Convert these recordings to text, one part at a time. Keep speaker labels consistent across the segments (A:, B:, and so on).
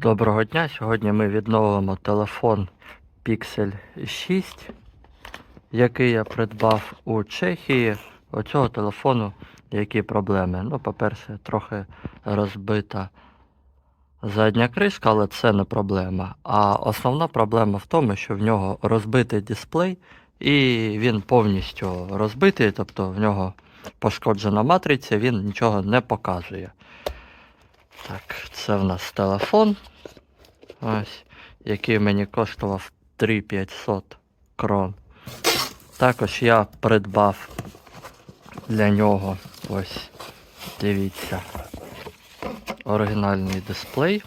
A: Доброго дня. Сьогодні ми відновимо телефон Pixel 6, який я придбав у Чехії. У цього телефону які проблеми? Ну, по-перше, трохи розбита задня кришка, але це не проблема. А основна проблема в тому, що в нього розбитий дисплей, і він повністю розбитий, тобто в нього пошкоджена матриця, він нічого не показує. Так, це в нас телефон. Ось, який мені коштував 3500 крон. Також я придбав для нього ось, дивіться, оригінальний дисплей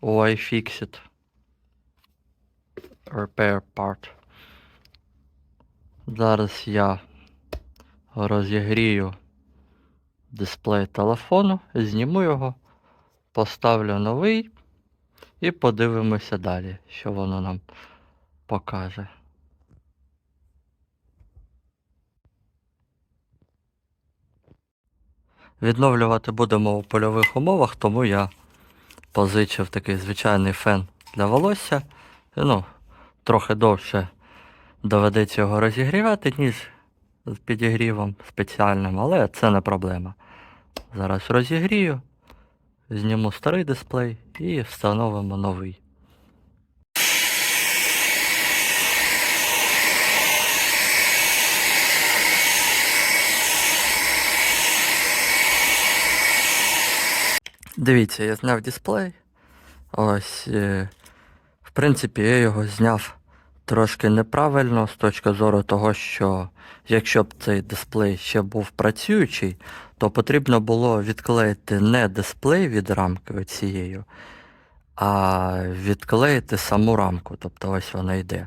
A: у iFixit Repair Part. Зараз я розігрію дисплей телефону, зніму його, поставлю новий і подивимося далі, що воно нам покаже. Відновлювати будемо у польових умовах, тому я позичив такий звичайний фен для волосся. Ну, трохи довше доведеться його розігрівати, ніж з підігрівом спеціальним, але це не проблема. Зараз розігрію, зніму старий дисплей і встановимо новий. Дивіться, я зняв дисплей. Ось, е, в принципі, я його зняв трошки неправильно з точки зору того, що якщо б цей дисплей ще був працюючий, то потрібно було відклеїти не дисплей від рамки оцією, а відклеїти саму рамку. Тобто ось вона йде.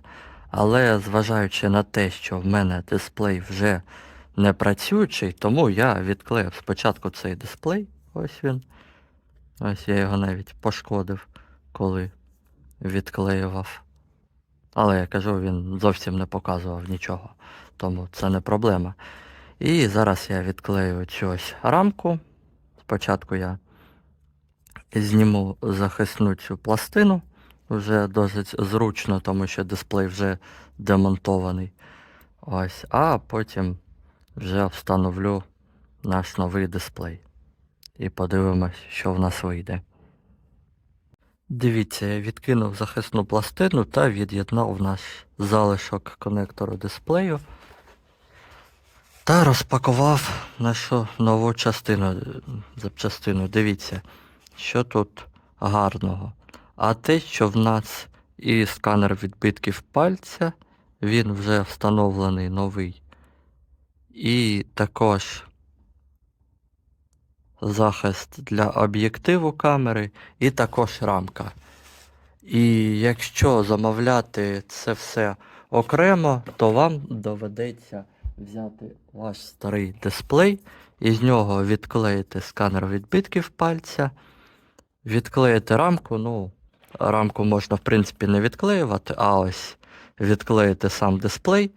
A: Але зважаючи на те, що в мене дисплей вже не працюючий, тому я відклеїв спочатку цей дисплей. Ось він. Ось я його навіть пошкодив, коли відклеював. Але я кажу, він зовсім не показував нічого, тому це не проблема. І зараз я відклею цю ось рамку. Спочатку я зніму захисну цю пластину. Вже досить зручно, тому що дисплей вже демонтований. Ось, а потім вже встановлю наш новий дисплей. І подивимось, що в нас вийде. Дивіться, я відкинув захисну пластину та від'єднав наш залишок конектору дисплею. Та розпакував нашу нову частину запчастину. Дивіться, що тут гарного. А те, що в нас і сканер відбитків пальця, він вже встановлений новий. І також захист для об'єктиву камери і також рамка. І якщо замовляти це все окремо, то вам доведеться взяти ваш старий дисплей, і з нього відклеїти сканер відбитків пальця, відклеїти рамку. Ну, рамку можна, в принципі, не відклеювати, а ось відклеїти сам дисплей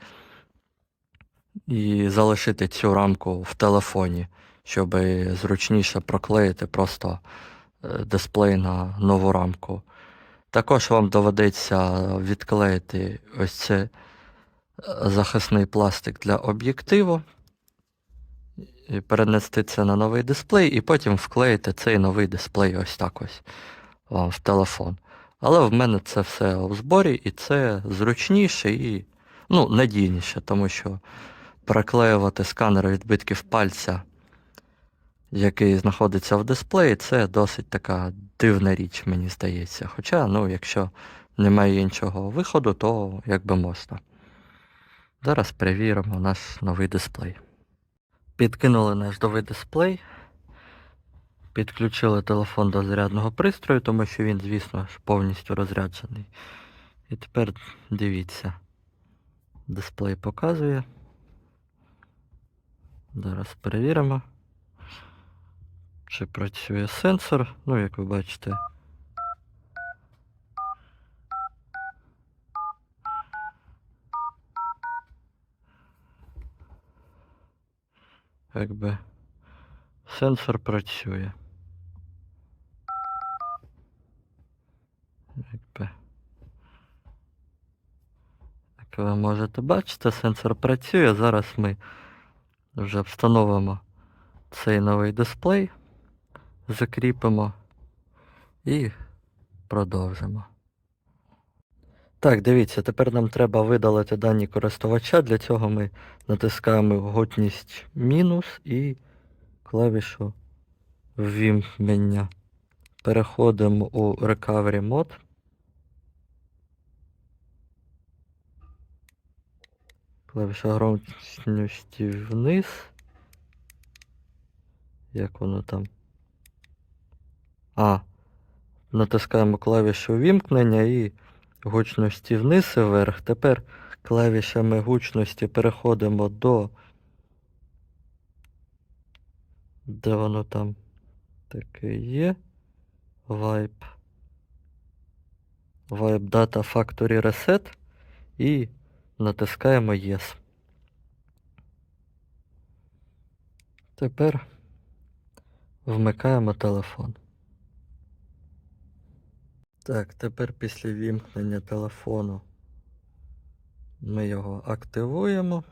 A: і залишити цю рамку в телефоні щоб зручніше проклеїти просто е, дисплей на нову рамку. Також вам доведеться відклеїти ось цей е, захисний пластик для об'єктиву, перенести це на новий дисплей, і потім вклеїти цей новий дисплей ось так ось вам в телефон. Але в мене це все у зборі, і це зручніше і ну, надійніше, тому що приклеювати сканер відбитків пальця який знаходиться в дисплеї, це досить така дивна річ, мені здається. Хоча, ну, якщо немає іншого виходу, то як би можна. Зараз перевіримо наш новий дисплей. Підкинули наш новий дисплей. Підключили телефон до зарядного пристрою, тому що він, звісно повністю розряджений. І тепер дивіться. Дисплей показує. Зараз перевіримо. Чи працює сенсор, ну як ви бачите. Якби сенсор працює. принципі. Як ви можете бачити, сенсор працює. Зараз ми вже встановимо цей новий дисплей, закріпимо і продовжимо. Так, дивіться, тепер нам треба видалити дані користувача. Для цього ми натискаємо гутність мінус і клавішу ввімкнення. Переходимо у Recovery Mode. Клавіша громкості вниз. Як воно там? А. Натискаємо клавішу вімкнення і гучності вниз і вверх. Тепер клавішами гучності переходимо до. Де воно там таке є? Vibe. Vibe Data Factory Reset і натискаємо Yes. Тепер вмикаємо телефон. Так, тепер після вімкнення телефону ми його активуємо.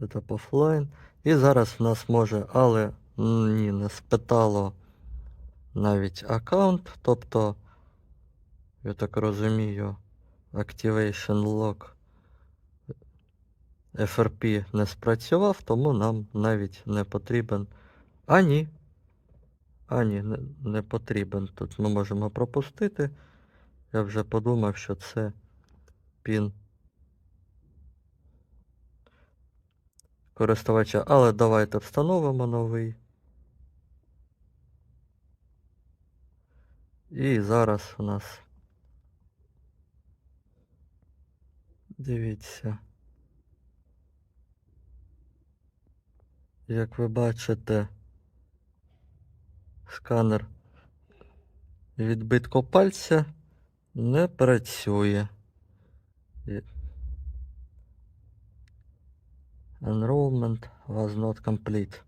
A: Setup offline. І зараз в нас може, але ні, не спитало навіть аккаунт, тобто, я так розумію, Activation Lock FRP не спрацював, тому нам навіть не потрібен. А ні. А ні, не, не потрібен. Тут ми можемо пропустити. Я вже подумав, що це пін користувача. Але давайте встановимо новий. І зараз у нас. Дивіться. Як ви бачите, сканер відбитку пальця не працює. Enrollment was not complete.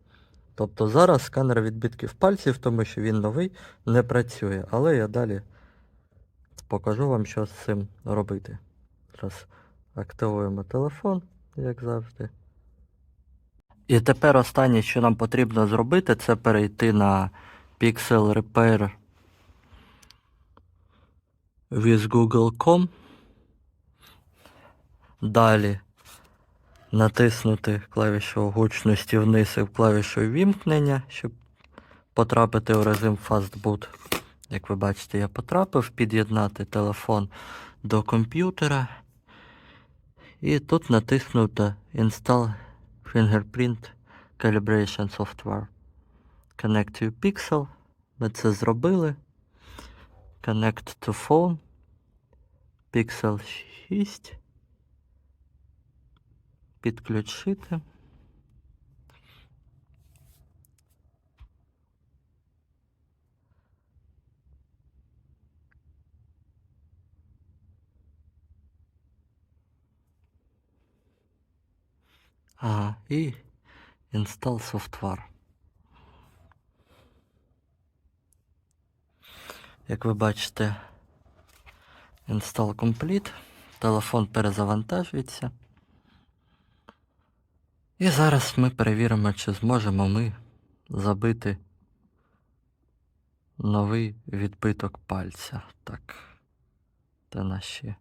A: Тобто зараз сканер відбитків пальців, тому що він новий, не працює. Але я далі покажу вам, що з цим робити. Зараз активуємо телефон, як завжди. І тепер останнє, що нам потрібно зробити, це перейти на Pixel Repair with Google.com. Далі натиснути клавішу гучності вниз і клавішу вімкнення, щоб потрапити у режим Fastboot. Як ви бачите, я потрапив, під'єднати телефон до комп'ютера. І тут натиснути Install Fingerprint Calibration Software. Connect to Pixel. Ми це зробили. Connect to Phone. Pixel 6. Підключити. Install Software. Як ви бачите, Install Complete. Телефон перезавантажується. І зараз ми перевіримо, чи зможемо ми забити новий відбиток пальця. Так. Це наші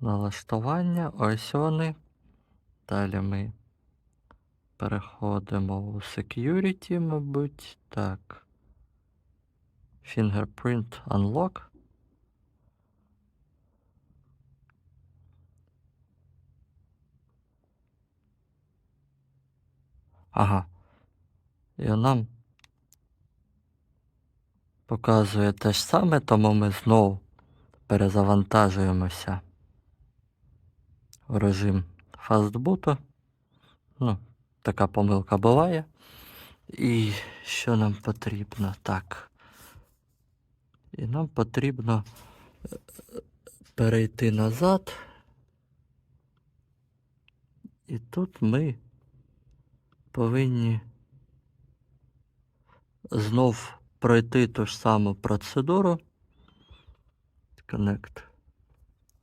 A: налаштування. Ось вони. Далі ми переходимо у Security, мабуть. Так. Fingerprint Unlock. Ага. І нам показує те ж саме, тому ми знову перезавантажуємося в режим фастбуту. Ну, така помилка буває. І що нам потрібно? Так. І нам потрібно е, перейти назад. І тут ми повинні знов пройти ту ж саму процедуру. Connect.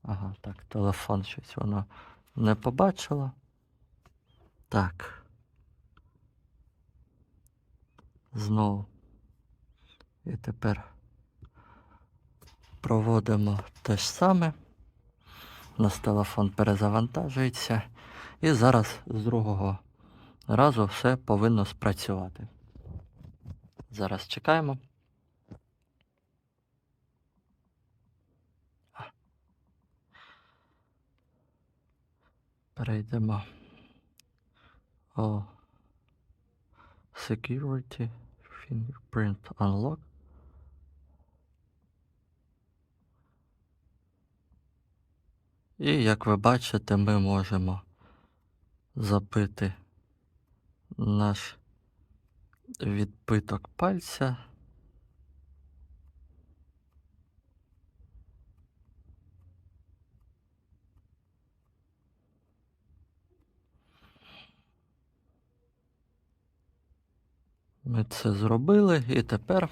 A: Ага, так, телефон щось воно не побачило. Так. Знову. І тепер проводимо те ж саме. У нас телефон перезавантажується. І зараз з другого разу все повинно спрацювати. Зараз чекаємо. Перейдемо. О. Security Fingerprint Unlock. І як ви бачите, ми можемо забити наш відбиток пальця. Ми це зробили і тепер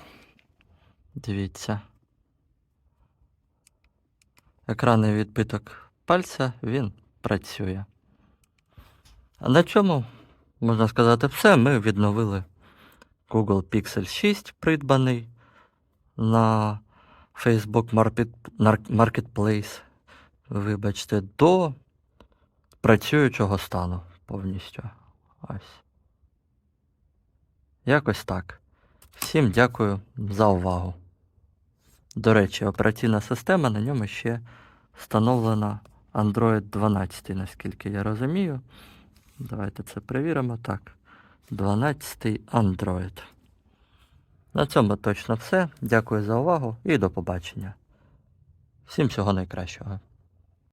A: дивіться. Екранний відбиток пальця він працює. А на чому, можна сказати, все. Ми відновили Google Pixel 6, придбаний на Facebook Marketplace. Вибачте, до працюючого стану повністю. Ось. Якось так. Всім дякую за увагу. До речі, операційна система на ньому ще встановлена Android 12, наскільки я розумію. Давайте це перевіримо. Так. 12 Android. На цьому точно все. Дякую за увагу і до побачення. Всім всього найкращого.